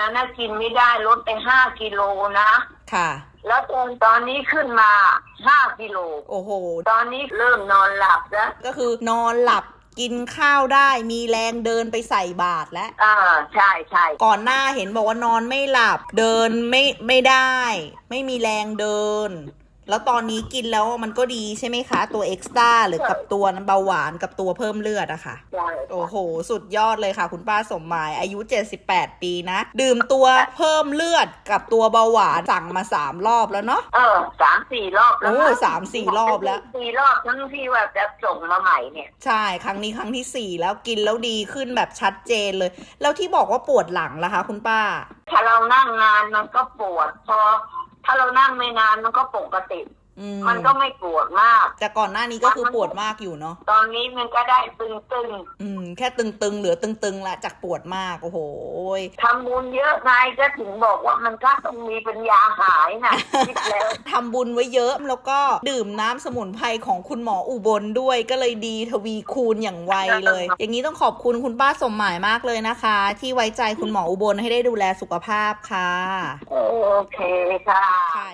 นั้นนะกินไม่ได้ลดไปห้ากิโลนะ ค่ะ แล้วตอนตอนนี้ขึ้นมาห้ากิโล โอ้โห ตอนนี้เริ่มนอนหลับแล้ว ก็คือนอนหลับกินข้าวได้มีแรงเดินไปใส่บาตรแล้วอ่าใช่ใช่ก่อนหน้าเห็นบอกว่านอนไม่หลับ เดินไม่ไม่ได้ ไม่มีแรงเดิน แล้วตอนนี้กินแล้วมันก็ดีใช่ไหมคะ ตัวเอ็กซ์ตร้าหรือกับตัวน้ำเบาหวานกับตัวเพิ่มเลือดอะค่ะใช่โอ้โห สุดยอดเลยค่ะ คุณป้าสมหมาย อายุ 78 ปีนะ ดื่มตัวเพิ่มเลือดกับตัวเบาหวานสั่งมาสามรอบแล้วเนาะเออสามสี่รอบแล้วโอ้นะสามสี่รอบแล้วสี่รอบทั้งที่ว่าจะส่งมาใหม่เนี่ย ใช่ครั้งนี้ครั้งที่สี่แล้วกินแล้วดีขึ้นแบบชัดเจนเลย แล้วที่บอกว่าปวดหลังล่ะคะ คุณป้า ถ้าเรานั่งนานมันก็ปวดพอ ถ้าเรานั่งไม่นานมันก็ปกติ อืมมันก็ไม่ปวดมาก แต่ก่อนหน้านี้ก็คือปวดมากอยู่เนาะ ตอนนี้มันก็ได้ตึงอืม แค่ตึงๆเหลือตึงๆละจากปวดมากโอ้โหยๆทำบุญเยอะไงก็ถึงบอกว่ามันก็ต้องมีปัญญาหายนะ คิดแล้ว ทำบุญไว้เยอะแล้วก็ดื่มน้ำสมุนไพรของคุณหมออุบลด้วยก็เลยดีทวีคูณอย่างไวเลย อย่างนี้ต้องขอบคุณคุณป้าสมหมายมากเลยนะคะ ที่ไว้ใจคุณหมออุบลให้ได้ดูแลสุขภาพค่ะ โอเคค่ะ ค่ะ